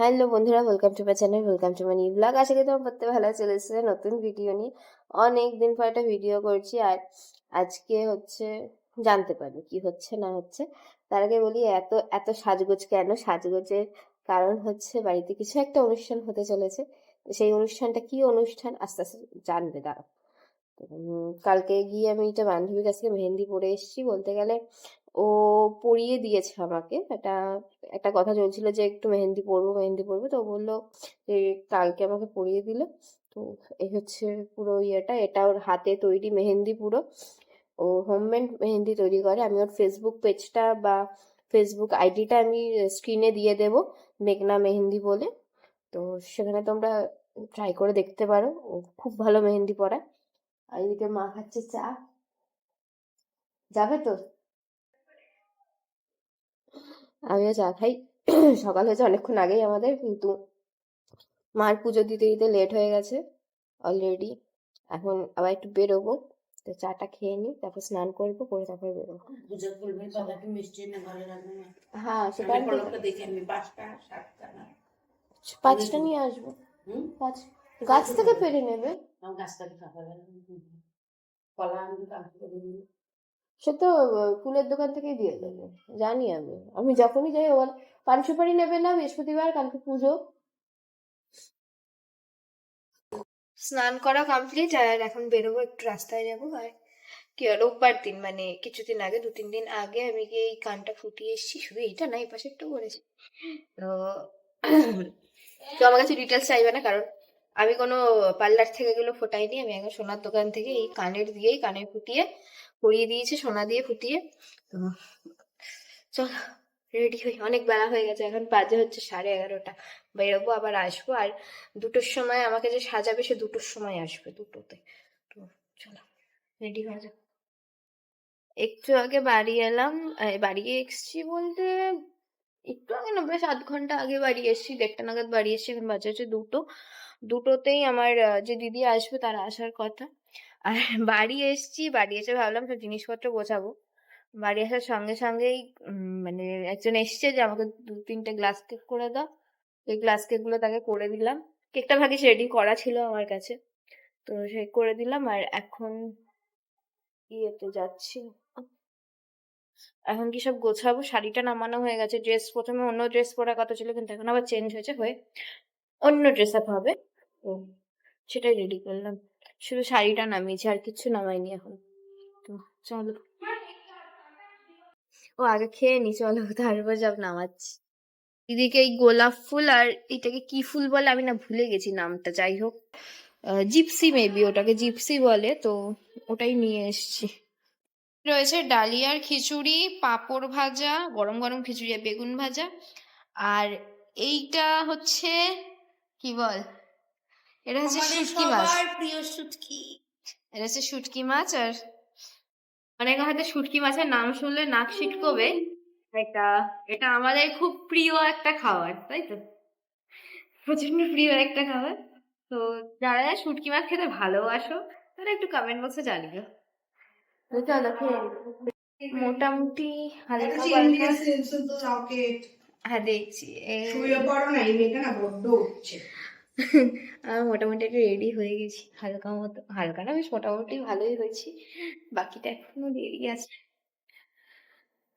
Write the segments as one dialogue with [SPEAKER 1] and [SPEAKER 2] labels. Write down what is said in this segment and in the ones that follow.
[SPEAKER 1] Hello বন্ধুরা welcome to my channel welcome to my new blog আশা করি তোমার পড়তে ভালো চলে এসেছে নতুন ভিডিও নিয়ে। অনেক দিন পর একটা ভিডিও করছি, আর আজকে হচ্ছে জানতে পারবে কি হচ্ছে, না হচ্ছে। তার আগে বলি, এত এত সাজগোজ কেন? সাজগোজের কারণ হচ্ছে বাড়িতে কিছু একটা অনুষ্ঠান হতে চলেছে। সেই অনুষ্ঠানটা কি অনুষ্ঠান? আস্তে আস্তে জানবে, দাঁড়াও। কালকে গিয়ে আমি একটা বান্ধবীর কাছ থেকে মেহেন্দি পরে এসেছি। বলতে গেলে ও পরিয়ে দিয়েছে আমাকে। একটা একটা কথা চলছিল যে একটু মেহেন্দি পরবো মেহেন্দি পরবো। তো বলল যে, কালকে আমাকে পরিয়ে দিল। তো এই হচ্ছে পুরো ইয়েটা। এটা ওর হাতে তৈরি মেহেন্দি পুরো। ও হোমমেড মেহেন্দি তৈরি করে। আমি ওর ফেসবুক পেজটা বা ফেসবুক আইডিটা আমি স্ক্রিনে দিয়ে দেব, মেঘনা মেহেন্দি বলে। তো সেখানে তোমরা ট্রাই করে দেখতে পারো। ও খুব ভালো মেহেন্দি পরায়। আর এদিকে মা খাচ্ছে চা। যাবে তো? আমিও চা খাই। সকাল হয়েছে অনেকক্ষণ আগেই আমাদের কিন্তু মার পুজো দিতে দিতে লেট হয়ে গেছে অলরেডি এখন আবার একটু বেরোবো তো চাটা খেয়ে নিই তারপর স্নান করব করে তারপর বেরোবো। হ্যাঁ সেটা
[SPEAKER 2] পাঁচটা
[SPEAKER 1] নিয়ে আসব। পাঁচ। গাছ থেকে পেরে নেবে।
[SPEAKER 2] গাছটাকে খাবার কলা আনবি।
[SPEAKER 1] সে তো ফুলের দোকান থেকেই দিয়ে দেবে জানি আমি। আমি যখনই যাই ও বলে, পান সুপারি নেবে না বৃহস্পতিবার কালকে পুজো। স্নান করা কমপ্লিট আর এখন বেরোবো একটু রাস্তায় যাব। আর কি রোববার দিন মানে কিছুদিন আগে দু তিন দিন আগে আমি গিয়ে এই কানটা ফুটিয়ে এসেছি। শুধু এইটা না এই পাশে একটু করেছি। তো আমার কাছে ডিটেলস চাইবে না কারণ আমি কোনো পার্লার থেকে এগুলো ফোটাইনি। আমি এখন সোনার দোকান থেকে এই কানের দিয়েই কানে ফুটিয়ে পরিয়ে দিয়েছে, সোনা দিয়ে ফুটিয়ে। তো চল রেডি হই। অনেক বেলা হয়ে গেছে, এখন বাজে হচ্ছে সাড়ে এগারোটা। বেরোবো, আবার আসব। আর দুটোর সময় আমাকে যে সাজাবে, সে দুটোর সময় আসবে, দুটোতে। তো চলো রেডি হয়ে যাও একটু আগে বাড়ি এলাম বাড়ি এসছি বলতে একটু আগে না আধ ঘণ্টা আগে বাড়ি এসেছি, দেড়টা নাগাদ বাড়ি এসেছি, এখন বাজে হচ্ছে দুটো। দুটোতেই আমার যে দিদি আসবে তারা আসার কথা। আর বাড়ি এসেছি, বাড়ি এসে ভাবলাম সব জিনিসপত্র গোছাবো। বাড়ি আসার সঙ্গে সঙ্গেই মানে একজন এসছে যে আমাকে দু তিনটে গ্লাস কেক করে দাও। এই গ্লাস কেকগুলো তাকে করে দিলাম। কেকটা ভাগিস রেডি করা ছিল আমার কাছে। তো সে করে দিলাম আর এখন ইয়েতে যাচ্ছি। এখন কি সব গোছাবো? শাড়িটা নামানো হয়ে গেছে। ড্রেস প্রথমে অন্য ড্রেস পরার কথা ছিল কিন্তু এখন আবার চেঞ্জ হয়েছে হয়ে অন্য ড্রেস আপ হবে। তো সেটাই রেডি করলাম। শুধু শাড়িটা নামিয়েছি আর কিছু নামাইনি এখন। তো চলো। ও আগে খেয়ে নি চলো তারপর সব নামাচ্ছি। এদিকে এই গোলাপ ফুল আর এটাকে কি ফুল বলে আমি না ভুলে গেছি নামটা যাই হোক। জিপসি মেবি ওটাকে জিপসি বলে তো ওটাই নিয়ে এসেছি। রয়েছে ডালিয়ার খিচুড়ি পাঁপড় ভাজা গরম গরম খিচুড়ি আর বেগুন ভাজা। আর এইটা হচ্ছে কি বল? এটা হচ্ছে শুটকি মাছ।
[SPEAKER 2] প্রিয় শুটকি।
[SPEAKER 1] এটা হচ্ছে শুটকি মাছ আর অনেক হয়তো শুটকি মাছের নাম শুনলে নাক ছিটকবে। এটা এটা আমাদের খুব প্রিয় একটা খাবার তাই তো? প্রচণ্ড প্রিয় একটা খাবার। তো যারা যারা শুটকি মাছ খেতে ভালোবাসো তারা একটু কমেন্ট বক্সে জানিও। চলো খেয়ে মোটামুটি হালকা হ্যাঁ দেখছি
[SPEAKER 2] শুয়ে পড়ো না এই মেয়েটা না বড্ড উঠছে।
[SPEAKER 1] আমি মোটামুটি একটু রেডি হয়ে গেছি হালকা মতো হালকা না বেশ মোটামুটি ভালোই হয়েছি। বাকিটা এখনও দেরি আছে।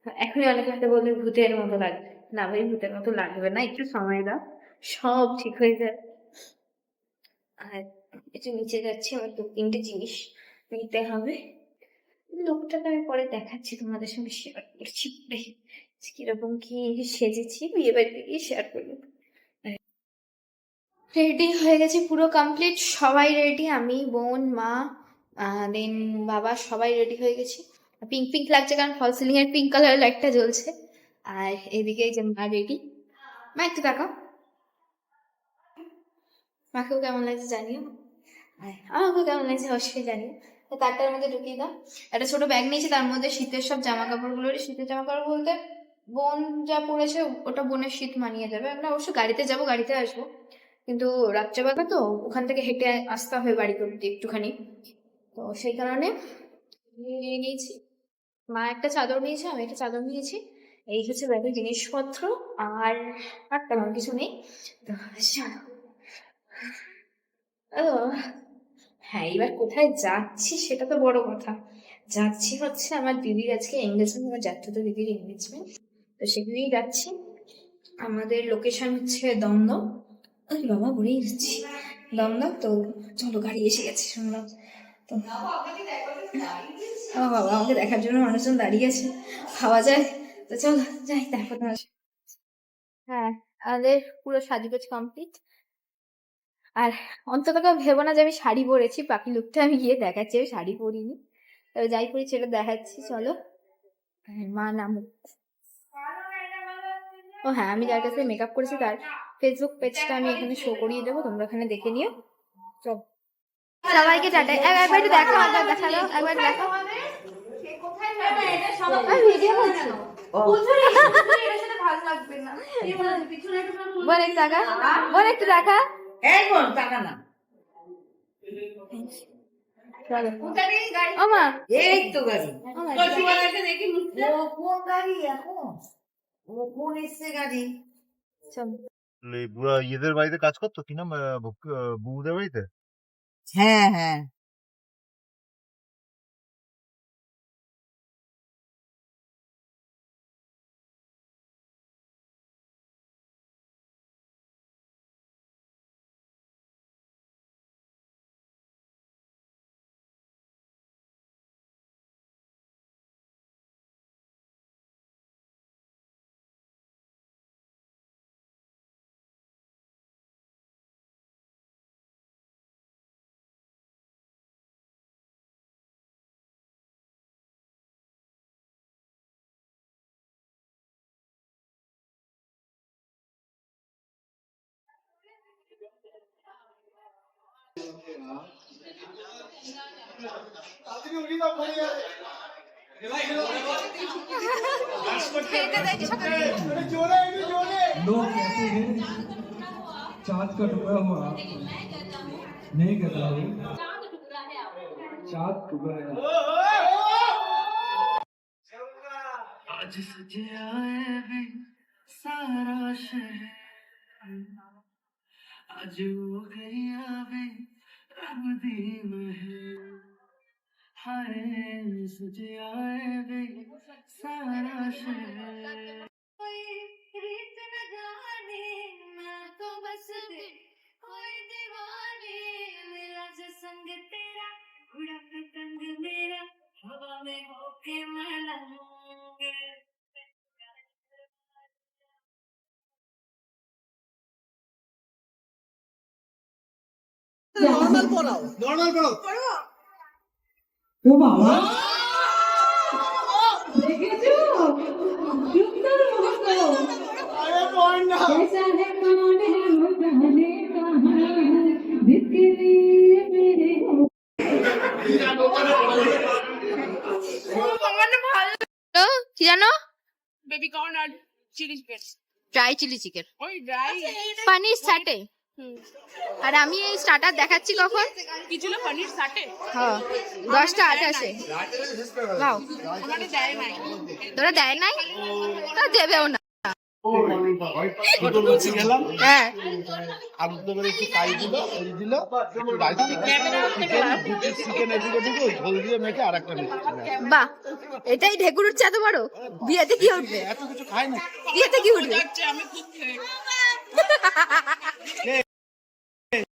[SPEAKER 1] এখনই অনেকে হয়তো বলবে ভূতের মতো লাগবে না ভাই ভূতের মতো লাগবে না একটু সময় দাও সব ঠিক হয়ে যাবে। আর একটু নিচে যাচ্ছি আমার দু তিনটে জিনিস নিতে হবে। লোকটাকে আমি পরে দেখাচ্ছি তোমাদের সঙ্গে শেয়ার করছি। কীরকম কি সেজেছি, বিয়ে বাড়িতে গিয়ে শেয়ার করব। রেডি হয়ে গেছে পুরো কমপ্লিট সবাই রেডি আমি, বোন, মা দেন বাবা, সবাই রেডি হয়ে গেছি। পিঙ্ক পিঙ্ক লাগছে কারণ ফল সিলিং এর পিঙ্ক কালারের লাইটটা জ্বলছে। আর এদিকে যে মা রেডি মা একটু তাকাও। মাকেও কেমন লাগছে জানিও। আমাকেও কেমন লাগছে অবশ্যই জানিও। তারটার মধ্যে ঢুকিয়ে দাও। একটা ছোট ব্যাগ নিয়েছি, তার মধ্যে শীতের সব জামা কাপড়গুলো শীতের জামা কাপড় বলতে বোন যা পড়েছে, ওটা বোনের শীত মানিয়ে যাবে। আমরা অবশ্য গাড়িতে যাব, গাড়িতে আসব। কিন্তু রাত্রেবেলা তো ওখান থেকে হেঁটে আসতে হবে বাড়ি অব্দি একটুখানি। তো সেই কারণে নিয়ে নিয়েছি। মা একটা চাদর নিয়েছে, আমি একটা চাদর নিয়েছি।
[SPEAKER 3] এই হচ্ছে ব্যাগের জিনিসপত্র আর আর তেমন কিছু নেই। তো হ্যাঁ এবার কোথায় যাচ্ছি সেটা তো বড় কথা। যাচ্ছি হচ্ছে আমার দিদির আজকে এঙ্গেজমেন্ট আমার জাতীয় দিদির এঙ্গেজমেন্ট তো সেখানেই যাচ্ছি। আমাদের লোকেশন হচ্ছে দমদম আরে বাবা ঘুরেই যাচ্ছি। দমদম তো চলো গাড়ি এসে গেছে, শুনলাম। তো বাবা আমাকে দেখার জন্য মানুষজন দাঁড়িয়ে আছে। খাওয়া যায়। তো চলো যাই, তারপর তোমার হ্যাঁ আমাদের পুরো সাজগোজ কমপ্লিট আর অন্তত ভেবো না যে আমি শাড়ি পরেছি, বাকি লুকটা আমি গিয়ে দেখাচ্ছি, আমি শাড়ি পরিনি। তবে যাই পরি সেটা দেখাচ্ছি, চলো। মা নামুক। ও হ্যাঁ আমি যার কাছে মেকআপ করেছি তার ফেসবুক পেজটা আমি এখানে শো করিয়ে দেবো তোমরা এখানে দেখে নিও। চল। সবাইকে টাটা। একবার একটু দেখো একবার দেখাল একবার দেখো দেখা।
[SPEAKER 2] এই না।
[SPEAKER 3] ও
[SPEAKER 2] তো গাড়ি।
[SPEAKER 3] দেখা।
[SPEAKER 2] ও কোন গাড়ি এখন? কোন এসছে গাড়ি?
[SPEAKER 3] চল।
[SPEAKER 4] এই বুড়া ইয়েদের বাড়িতে কাজ করতো? কি নাম? আহ, ভুক- আহ, বুবুদের বাড়িতে?
[SPEAKER 2] হ্যাঁ হ্যাঁ।
[SPEAKER 5] लोग कहते हैं चाँद का टुकड़ा हुआ नहीं कहता हूँ चाँद टुकड़ा है आज सजे आए भी सारा शहर। आज हो गई भी रब दी महर हाय सजे आए भी सारा शहर
[SPEAKER 6] रीत न जाने मैं तो बस कोई दीवाने मेरा जो संग तेरा उड़ा पतंग मेरा हवा में होके मलंग
[SPEAKER 5] ও বাবা
[SPEAKER 6] कैसा है कौन है वो जाने कहाँ जिसके लिए मेरे हो
[SPEAKER 3] তো কি জানো
[SPEAKER 7] বেবি কর্ন আর chilli chicken
[SPEAKER 3] dry chilli chicken
[SPEAKER 7] ওই ড্রাই
[SPEAKER 3] পানির স্যাটে আর আমি এই স্টার্টার দেখাচ্ছি কখন?
[SPEAKER 7] কি ছিল পনির সাটে
[SPEAKER 3] হ্যাঁ দশটা আঠাশে বাও তোরা দেয় নাই? তা দেবেও না। হ্যাঁ। বাহ এটাই ঢেকুর উঠছে এত বড়। বিয়েতে কি উঠবে?
[SPEAKER 4] এত কিছু খাই না
[SPEAKER 3] বিয়েতে কি উঠবে?
[SPEAKER 7] আমি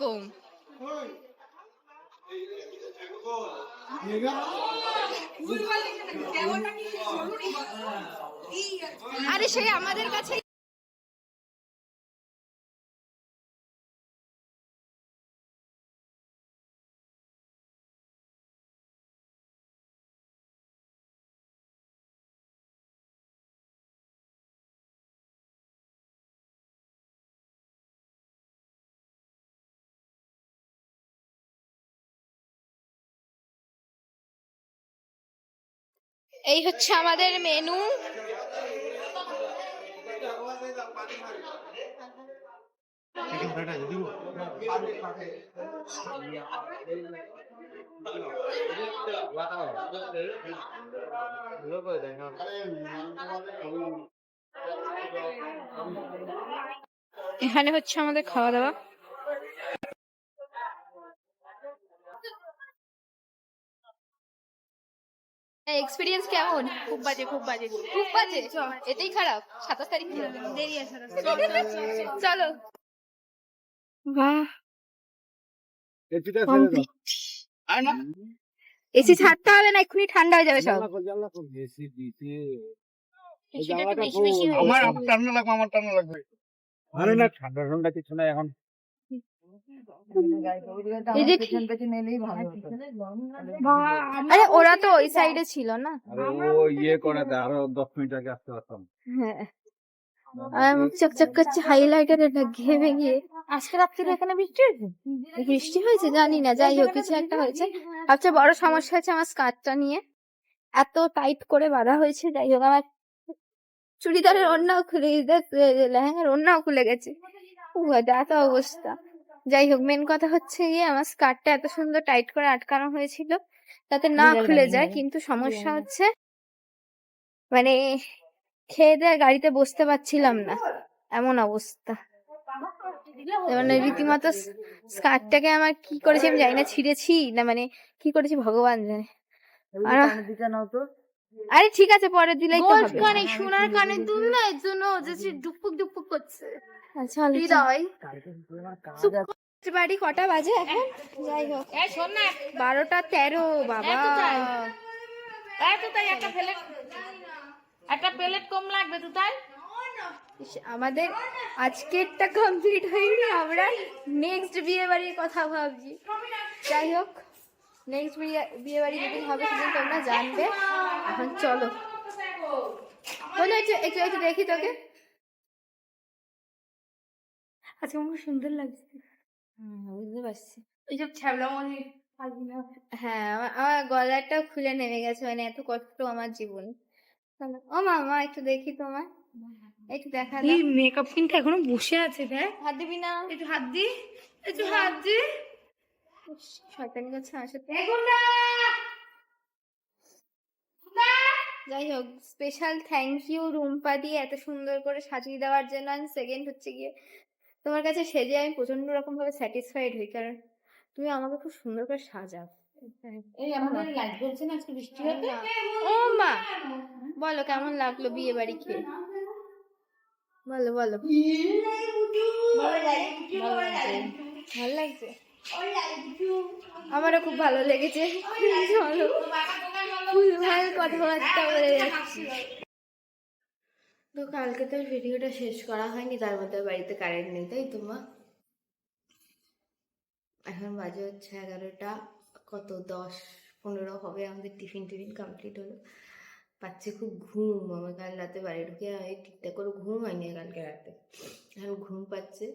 [SPEAKER 3] হবে ওরকম আরে সে আমাদের কাছে এই হচ্ছে আমাদের মেনু। এখানে হচ্ছে আমাদের খাওয়া দাওয়া। এক্সপিরিয়েন্স কেমন?
[SPEAKER 6] খুব বাজে খুব বাজে।
[SPEAKER 3] খুব বাজে? এটাই খারাপ। সাতাশ তারিখ দেরি আছে চলো বাহ।
[SPEAKER 6] আর না।
[SPEAKER 3] এসি ছাড়তে হবে না এক্ষুনি ঠান্ডা হয়ে যাবে সব। হয়ে
[SPEAKER 7] আমার। ঠান্ডা লাগবে আমার ঠান্ডা লাগবে।
[SPEAKER 8] আরে না ঠান্ডা ঠান্ডা কিছু না এখন।
[SPEAKER 3] আরে ওরা তো ওই সাইডে ছিল না?
[SPEAKER 8] ও ইয়ে করে আরও দশ মিনিট আগে আসতে পারতাম।
[SPEAKER 3] হ্যাঁ। মুখ চকচক করছে হাইলাইটার এটা ঘেমে গিয়ে আজকে রাত্রিরে এখানে বৃষ্টি হয়েছে? বৃষ্টি হয়েছে জানি না যাই হোক কিছু একটা হয়েছে। সবচেয়ে বড় সমস্যা হচ্ছে আমার স্কার্টটা নিয়ে। এত টাইট করে বাঁধা হয়েছে যাই হোক আমার চুড়িদারের ওড়নাও খুলে গেছে লেহেঙ্গার ওড়নাও খুলে গেছে। উহ, এত অবস্থা। যাই হোক মেন কথা হচ্ছে গিয়ে আমার স্কার্টটা এত সুন্দর টাইট করে আটকানো হয়েছিল তাতে না খুলে যায় কিন্তু সমস্যা হচ্ছে মানে খেয়ে দিয়ে গাড়িতে বসতে পারছিলাম না এমন অবস্থা। মানে রীতিমতো স্কার্টটাকে আমার কি করেছি আমি জানি না ছিঁড়েছি না মানে কি করেছি ভগবান জানে। আর আরে ঠিক আছে পরে দিলেই তো হবে। কানে সোনার কানে দুল না এর জন্য যে ডুপুক ডুপুক করছে। আচ্ছা হৃদয় বাড়ি কটা বাজে এখন? যাই হোক।
[SPEAKER 6] এই শোন না
[SPEAKER 3] বারোটা তেরো বাবা।
[SPEAKER 6] এই তো তাই একটা প্লেট। একটা প্লেট কম লাগবে তো তাই?
[SPEAKER 3] আমাদের আজকেরটা কমপ্লিট হয়নি আমরা নেক্সট বিয়ে বাড়ির কথা ভাবছি। যাই হোক। নেক্সট বিয়ে বাড়ি যেদিন হবে সেদিন তোমরা জানবে। এখন চলো। বলো একটু একটু একটু দেখি তোকে। আজকে আমার সুন্দর লাগছে। বুঝতে পারছি।
[SPEAKER 6] এইসব ছ্যাবলা মনে
[SPEAKER 3] হ্যাঁ আমার গলাটাও খুলে নেমে গেছে মানে এত কষ্ট আমার জীবন। ও মামা একটু দেখি তোমার একটু দেখা
[SPEAKER 6] মেকআপ কিন্তু এখনও বসে আছে দেখ।
[SPEAKER 3] হাত দিবি না?
[SPEAKER 6] একটু হাত দি একটু হাত দি।
[SPEAKER 3] শয়তানি করছে আমার যাই হোক স্পেশাল থ্যাংক ইউ রুম্পা দিয়ে এত সুন্দর করে সাজিয়ে দেওয়ার জন্য আর সেকেন্ড হচ্ছে গিয়ে তোমার কাছে সেজে আমি প্রচণ্ড রকম ভাবে স্যাটিসফাইড হই কারণ তুমি আমাকে খুব সুন্দর করে সাজাও।
[SPEAKER 2] এই আমাদের লাইট জ্বলছে না আজকে বৃষ্টি হবে
[SPEAKER 3] ও মা! বলো কেমন লাগল বিয়ে বাড়ি খেয়ে? বলো বলো। ভালো লাগছে। আমারও খুব ভালো লেগেছে। কথাবার্তা বলে তো কালকে তো ভিডিওটা শেষ করা হয়নি, তার মধ্যে বাড়িতে কারেন্ট নেই, তাই তো মা? এখন বাজে হচ্ছে এগারোটা, কত দশ, পনেরো হবে, আমাদের টিফিন টিফিন কমপ্লিট হলো। পাচ্ছে খুব ঘুম, আমার কাল রাতে বাড়ি ঢুকে ঠিকঠাক করে ঘুম হয়নি কালকে রাতে। এখন ঘুম পাচ্ছে।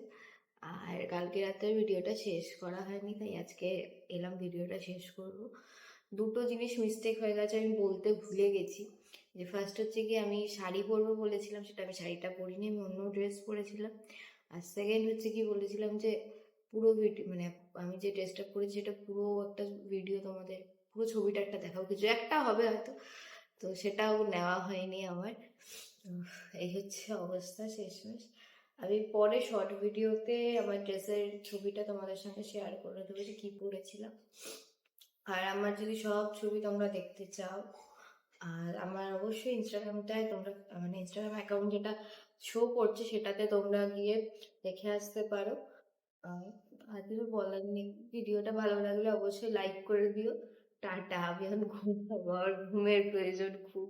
[SPEAKER 3] আর কালকে রাতের ভিডিওটা শেষ করা হয়নি, তাই আজকে এলাম ভিডিওটা শেষ করব। দুটো জিনিস মিস্টেক হয়ে গেছে, আমি বলতে ভুলে গেছি। যে ফার্স্ট হচ্ছে কি আমি শাড়ি পরবো বলেছিলাম, সেটা আমি শাড়িটা পরিনি, আমি অন্য ড্রেস পরেছিলাম। আর সেকেন্ড হচ্ছে কি বলেছিলাম যে পুরো ভিডিও মানে আমি যে ড্রেসটা পরেছি, সেটা পুরো একটা ভিডিও তোমাদের, পুরো ছবিটা একটা দেখাবো কিছু একটা হবে হয়তো, তো সেটাও নেওয়া হয়নি আমার। এই হচ্ছে অবস্থা, শেষমেশ। আমি পরে শর্ট ভিডিওতে আমার ড্রেসের ছবিটা তোমাদের সঙ্গে শেয়ার করে দেবো যে কী পরেছিলাম। আর আমার যদি সব ছবি তোমরা দেখতে চাও, আর আমার অবশ্যই ইনস্টাগ্রামটায় তোমরা মানে ইনস্টাগ্রাম অ্যাকাউন্ট যেটা শো করছে সেটাতে তোমরা গিয়ে দেখে আসতে পারো। আর কিছু বলার নেই। ভিডিওটা ভালো লাগলে অবশ্যই লাইক করে দিও। টাটা, আমি এখন ঘুম আমার ঘুমের প্রয়োজন খুব।